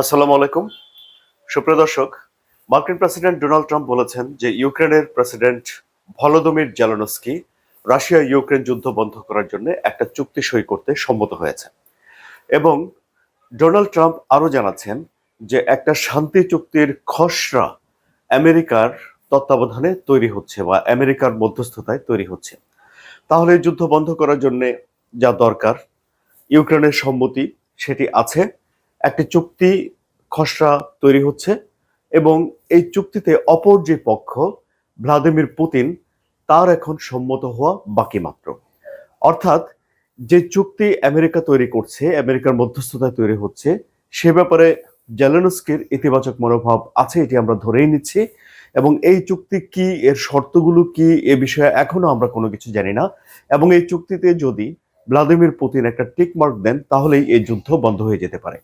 আসসালামু আলাইকুম। সুপ্রিয় দর্শক, মার্কিন প্রেসিডেন্ট ডোনাল্ড ট্রাম্প বলেছেন যে ইউক্রেনের president Volodymyr Zelensky Russia Ukraine যুদ্ধ বন্ধ করার জন্য একটা চুক্তি সই করতে সম্মত হয়েছে। এবং ডোনাল্ড ট্রাম্প আরও জানাচ্ছেন যে একটা শান্তি চুক্তির খসড়া আমেরিকার তত্ত্বাবধানে তৈরি হচ্ছে বা আমেরিকার মধ্যস্থতায় তৈরি হচ্ছে। তাহলে যুদ্ধ বন্ধ করার জন্য যা দরকার, ইউক্রেনের সম্মতি সেটি আছে। একটি চুক্তি খসড়া তৈরি হচ্ছে এবং এই চুক্তিতে অপর যে পক্ষ, ভ্লাদিমির পুতিন, তার এখন সম্মত হওয়া বাকি মাত্র। অর্থাৎ যে চুক্তি আমেরিকা তৈরি করছে, আমেরিকার মধ্যস্থতায় তৈরি হচ্ছে, সে ব্যাপারে জেলেনস্কির ইতিবাচক মনোভাব আছে, এটি আমরা ধরেই নিচ্ছি। এবং এই চুক্তি কি, এর শর্তগুলো কি, এ বিষয়ে এখনও আমরা কোনো কিছু জানি না। এবং এই চুক্তিতে যদি ভ্লাদিমির পুতিন একটা টিকমার্ক দেন, তাহলেই এই যুদ্ধ বন্ধ হয়ে যেতে পারে।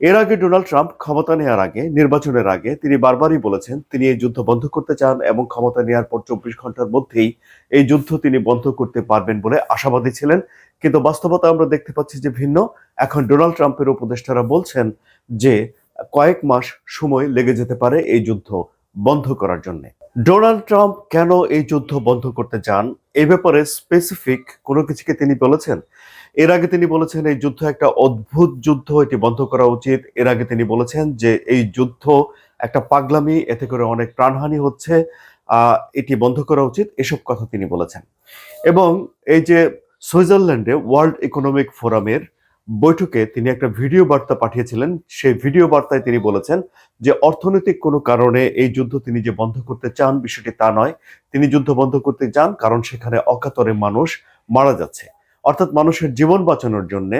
এর আগে ডোনাল্ড ট্রাম্প ক্ষমতা নেওয়ার আগে, নির্বাচনের আগে, তিনি বারবারই বলেছেন তিনি এই যুদ্ধ বন্ধ করতে চান এবং ক্ষমতা নেওয়ার পর চব্বিশ ঘণ্টার মধ্যেই এই যুদ্ধ তিনি বন্ধ করতে পারবেন বলে আশাবাদী ছিলেন। কিন্তু বাস্তবতা আমরা দেখতে পাচ্ছি যে ভিন্ন। এখন ডোনাল্ড ট্রাম্পের উপদেষ্টারা বলছেন যে কয়েক মাস সময় লেগে যেতে পারে এই যুদ্ধ। বন্ধ করার জন্য। ডোনাল্ড ট্রাম্প কেন এই যুদ্ধ বন্ধ করতে চান? এই ব্যাপারে স্পেসিফিক কোনো কিছুকে তিনি বলেছেন? এর আগে তিনি বলেছেন এই যুদ্ধ একটা অদ্ভুত যুদ্ধ, এটি বন্ধ করা উচিত। এর আগে তিনি বলেছেন যে এই যুদ্ধ একটা পাগলামি, এতে করে অনেক প্রাণহানি হচ্ছে। এটি বন্ধ করা উচিত, এসব কথা তিনি বলেছেন। এবং এই যে সুইজারল্যান্ডে ওয়ার্ল্ড ইকোনমিক ফোরামের বৈঠকে তিনি একটা ভিডিও বার্তা পাঠিয়েছিলেন। সেই ভিডিও বার্তায় তিনি বলেছেন যে, অর্থনৈতিক কোনো কারণে এই যুদ্ধ তিনি যে বন্ধ করতে চান বিষয়টি তা নয়। তিনি যুদ্ধ বন্ধ করতে চান কারণ সেখানে অকাতরে মানুষ মারা যাচ্ছে। অর্থাৎ মানুষের জীবন বাঁচানোর জন্য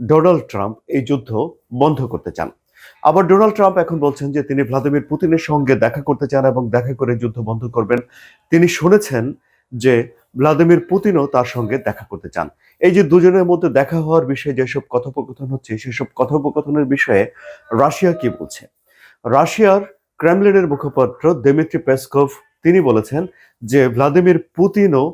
ডোনাল্ড ট্রাম্প এই যুদ্ধ বন্ধ করতে চান। আবার ডোনাল্ড ট্রাম্প এখন বলছেন যে, তিনি ভ্লাদিমির পুতিনের সঙ্গে দেখা করতে চান এবং দেখা করে যুদ্ধ বন্ধ করবেন। তিনি শুনেছেন যে ভ্লাদিমির পুতিনও তার সঙ্গে দেখা করতে চান। এই যে দুজনের মধ্যে দেখা হওয়ার বিষয়ে যেসব কথোপকথন হচ্ছে, সেসব কথোপকথনের বিষয়ে রাশিয়া কি বলছে? রাশিয়ার ক্রেমলিনের মুখপাত্র দেমিত্রি পেসকভ, তিনি বলেছেন যে ভ্লাদিমির পুতিনও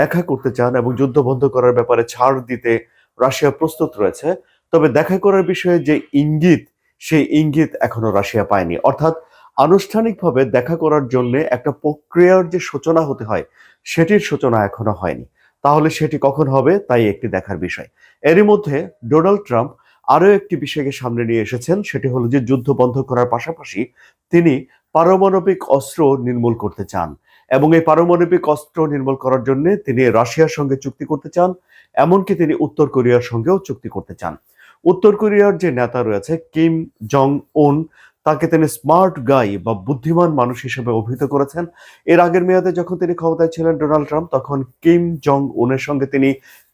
দেখা করতে চান এবং যুদ্ধ বন্ধ করার ব্যাপারে ছাড় দিতে রাশিয়া প্রস্তুত রয়েছে। তবে দেখা করার বিষয়ে যে ইঙ্গিত, সেই ইঙ্গিত এখনও রাশিয়া পায়নি। অর্থাৎ আনুষ্ঠানিকভাবে দেখা করার জন্য একটা প্রক্রিয়ার যে সূচনা হতে হয়, সেটির সূচনা এখনও হয়নি। তাহলে সেটি কখন হবে, তাই একটি দেখার বিষয়। এরই মধ্যে ডোনাল্ড ট্রাম্প আরও একটি বিষয়কে সামনে নিয়ে এসেছেন, সেটি হলো যে যুদ্ধ বন্ধ করার পাশাপাশি তিনি পারমাণবিক অস্ত্র নির্মূল করতে চান এবং এই পারমাণবিক অস্ত্র নির্মূল করার জন্য তিনি রাশিয়ার সঙ্গে চুক্তি করতে চান, এমনকি তিনি উত্তর কোরিয়ার সঙ্গেও চুক্তি করতে চান। উত্তর কোরিয়ার যে নেতা রয়েছে, কিম জং উন তাকে তিনি স্মার্ট গাই বা বুদ্ধিমান মানুষ হিসেবে অভিহিত করেছেন। এর আগের মেয়াদে যখন তিনি ক্ষমতায় ছিলেন ডোনাল্ড ট্রাম্প, তখন কিম জং উনের সঙ্গে তিনি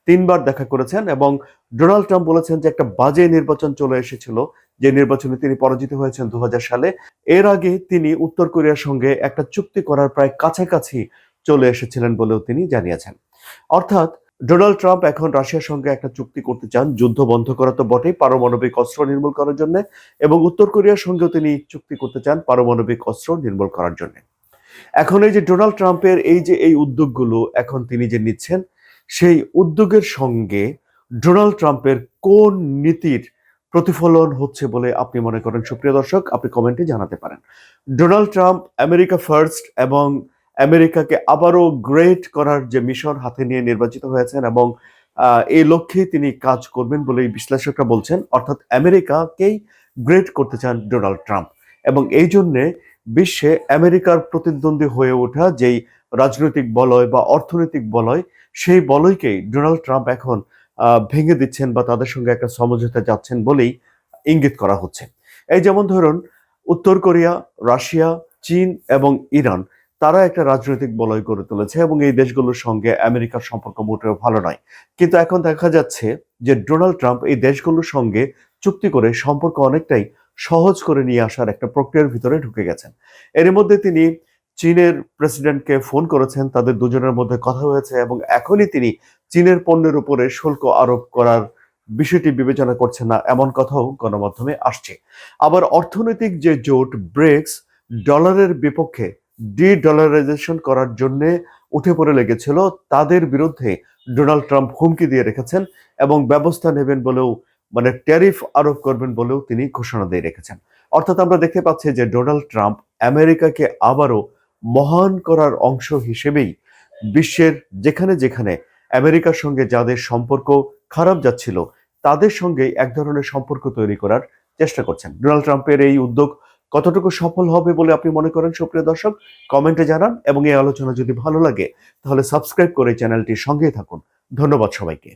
তিনবার দেখা করেছেন এবং ডোনাল্ড ট্রাম্প বলেছেন যে একটা বাজে নির্বাচন চলে এসেছিল, যে নির্বাচনে তিনি পরাজিত হয়েছেন দু হাজার সালে। এর আগে তিনি উত্তর কোরিয়ার সঙ্গে একটা চুক্তি করার প্রায় কাছাকাছি চলে এসেছিলেন বলেও তিনি জানিয়েছেন। অর্থাৎ ডোনাল্ড ট্রাম্প এখন রাশিয়ার সঙ্গে একটা চুক্তি করতে চান। যুদ্ধ বন্ধ করা তো বটেই, পারমাণবিক অস্ত্র নির্মূল করার জন্য এবং উত্তর কোরিয়ার সঙ্গেও তিনি চুক্তি করতে চান পারমাণবিক অস্ত্র নির্মূল করার জন্য। এখন এই যে ডোনাল্ড ট্রাম্পের এই যে এই উদ্যোগগুলো এখন তিনি যে নিচ্ছেন, সেই উদ্যোগের সঙ্গে ডোনাল্ড ট্রাম্পের কোন নীতির প্রতিফলন হচ্ছে বলে আপনি মনে করেন? সুপ্রিয় দর্শক, আপনি কমেন্টে জানাতে পারেন। ডোনাল্ড ট্রাম্প আমেরিকা ফার্স্ট এবং আমেরিকাকে আবারও গ্রেট করার যে মিশন হাতে নিয়ে নির্বাচিত হয়েছেন এবং এই লক্ষ্যে তিনি কাজ করবেন বলে বিশ্লেষকরা বলছেন, অর্থাৎ আমেরিকাকেই গ্রেট করতে চান ডোনাল্ড ট্রাম্প। এবং এই জন্যে বিশ্বে আমেরিকার প্রতিদ্বন্দ্বী হয়ে ওঠা যেই রাজনৈতিক বলয় বা অর্থনৈতিক বলয়, সেই বলয়কেই ডোনাল্ড ট্রাম্প এখন ভেঙে দিচ্ছেন বা তাদের সঙ্গে একটা সমঝোতা যাচ্ছেন বলেই ইঙ্গিত করা হচ্ছে। এই যেমন ধরুন, উত্তর কোরিয়া, রাশিয়া, চীন এবং ইরান তারা একটা রাজনৈতিক বলয় গড়ে তুলেছে এবং এই দেশগুলোর সঙ্গে আমেরিকার সম্পর্ক মোটেও ভালো নয়। কিন্তু এখন দেখা যাচ্ছে যে ডোনাল্ড ট্রাম্প এই দেশগুলোর সঙ্গে চুক্তি করে সম্পর্ক অনেকটাই সহজ করে নিয়ে আসার একটা প্রক্রিয়ার ভিতরে ঢুকে গেছেন। এর মধ্যে তিনি চীনের প্রেসিডেন্টকে ফোন করেছেন, তাদের দুজনের মধ্যে কথা হয়েছে এবং এখনই তিনি চীনের পণ্যের উপরে শুল্ক আরোপ করার বিষয়টি বিবেচনা করছেন না, এমন কথাও গণমাধ্যমে আসছে। আবার অর্থনৈতিক যে জোট ব্রেক্স, ডলারের বিপক্ষে ডি ডলারাইজেশন করার জন্য উঠে পড়ে লেগেছিল। তাদের বিরুদ্ধে ডোনাল্ড ট্রাম্প হুমকি দিয়ে রেখেছেন এবং ব্যবস্থা নেবেন বলেও মানে ট্যারিফ আরোপ করবেন বলেও তিনি ঘোষণা দিয়ে রেখেছেন। অর্থাৎ আমরা দেখতে পাচ্ছি যে ডোনাল্ড ট্রাম্প আমেরিকাকে আবারও মহান করার অংশ হিসেবেই বিশ্বের যেখানে যেখানে আমেরিকার সঙ্গে যাদের সম্পর্ক খারাপ যাচ্ছিল, তাদের সঙ্গে এক ধরনের সম্পর্ক তৈরি করার চেষ্টা করছেন। ডোনাল্ড ট্রাম্পের এই উদ্যোগ কতটুকু সফল হবে বলে আপনি মনে করেন, সুপ্রিয় দর্শক? কমেন্টে জানান এবং এই আলোচনা যদি ভালো লাগে, তাহলে সাবস্ক্রাইব করে চ্যানেলটির সঙ্গে থাকুন। ধন্যবাদ সবাইকে।